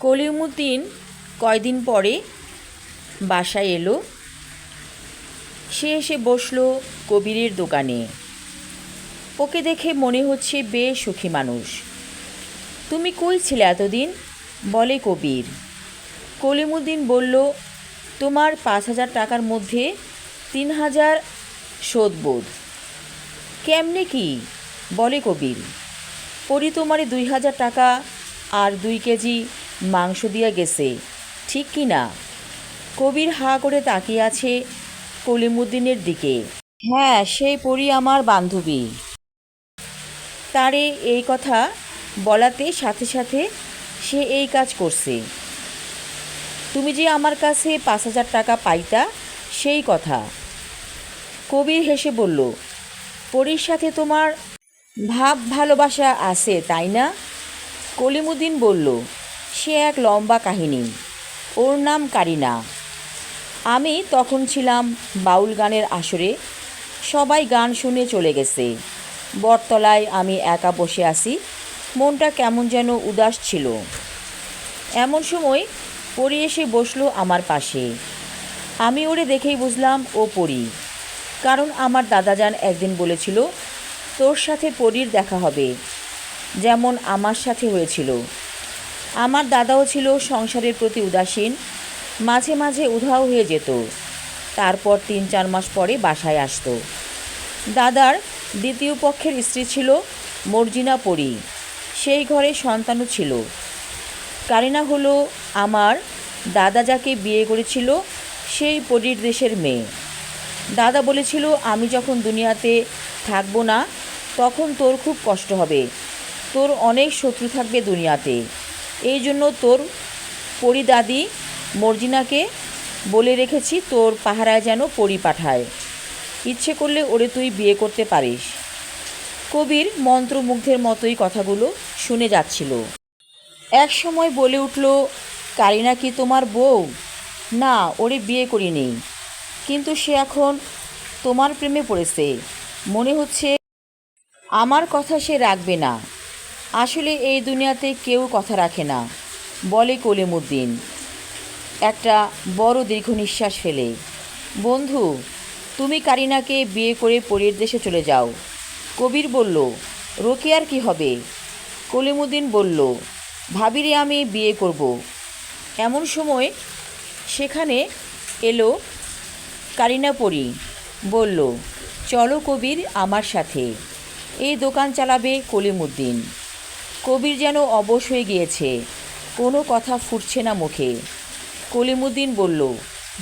কলিমুদ্দিন কয়দিন পরে বাসায় এলো। সে এসে বসল কবিরের দোকানে। ওকে দেখে মনে হচ্ছে বেশ সুখী মানুষ। তুমি কই ছিলে এতদিন? বলে কবির। কলিমুদ্দিন বলল, তোমার পাঁচ হাজার টাকার মধ্যে তিন হাজার শোধবোধ কেমনে কি? বলে কবির। পরি তোমারে দুই হাজার টাকা আর দুই কেজি মাংস দিয়া গেছে, ঠিক কি না? কবির হা করে তাকিয়ে আছে কলিমুদ্দিনের দিকে। হ্যাঁ সেই পরি আমার বান্ধবী। তারে এই কথা বলাতে সাথে সাথে সে এই কাজ করছে। তুমি যে আমার কাছে পাঁচ হাজার টাকা পাইতা, সেই কথা। কবির হেসে বলল, পরীর সাথে তোমার ভাব ভালোবাসা আছে, তাই না? কলিমুদ্দিন বলল সে এক লম্বা কাহিনী। ওর নাম কারিনা। আমি তখন ছিলাম বাউল গানের আসরে। সবাই গান শুনে চলে গেছে। বটতলায় আমি একা বসে আছি। মনটা কেমন যেন উদাস ছিল। এমন সময় পরি এসে বসল আমার পাশে। আমি ওরে দেখেই বুঝলাম ও পরি। কারণ আমার দাদাজান একদিন বলেছিল, তোর সাথে পরীর দেখা হবে। যেমন আমার সাথে হয়েছিল। আমার দাদাও ছিল সংসারের প্রতি উদাসীন, মাঝে মাঝে উধাও হয়ে যেত। তারপর তিন চার মাস পরে বাসায় আসতো। দাদার দ্বিতীয় পক্ষের স্ত্রী ছিল মর্জিনা পরি সেই ঘরে সন্তানও ছিল। কারিনা হলো আমার দাদা যাকে বিয়ে করেছিল, সেই পরীর দেশের মেয়ে। দাদা বলেছিল, আমি যখন দুনিয়াতে থাকব না, তখন তোর খুব কষ্ট হবে। তোর অনেক শত্রু থাকবে দুনিয়াতে। এই জন্য তোর পরিদাদি মর্জিনাকে বলে রেখেছি তোর পাহারায় যেন পরি পাঠায়। ইচ্ছে করলে ওরে তুই বিয়ে করতে পারিস। কবির মন্ত্রমুগ্ধের মতোই কথাগুলো শুনে যাচ্ছিল। এক সময় বলে উঠল, কারিনা কি তোমার বউ? না, ওরে বিয়ে করি করিনি। কিন্তু সে এখন তোমার প্রেমে পড়েছে। মনে হচ্ছে আমার কথা সে রাখবে না। আসলে এই দুনিয়াতে কেউ কথা রাখে না, বলে কলিমুদ্দিন। একটা বড় দীর্ঘ নিঃশ্বাস ফেলে। বন্ধু, তুমি কারিনাকে বিয়ে করে পরীর দেশে চলে যাও। কবির বলল, রোকেয়ার কি হবে? কলিমুদ্দিন বলল, ভাবিরে আমি বিয়ে করব। এমন সময় সেখানে এলো কারিনা পরি, বলল, চলো কবির আমার সাথে। এই দোকান চালাবে কলিমুদ্দিন। কবির যেন অবশ হয়ে গিয়েছে। কোনো কথা ফুটছে না মুখে। কলিমুদ্দিন বলল,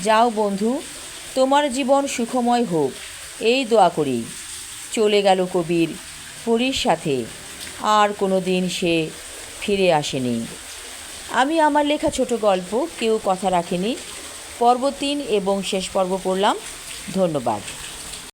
যাও বন্ধু, তোমার জীবন সুখময় হোক, এই দোয়া করি। চলে গেল কবির পরীর সাথে। আর কোনো দিন সে ফিরে আসেনি। আমি আমার লেখা ছোট গল্প, কেউ কথা রাখেনি। পর্ব তিন এবং শেষ পর্ব পড়লাম। ধন্যবাদ।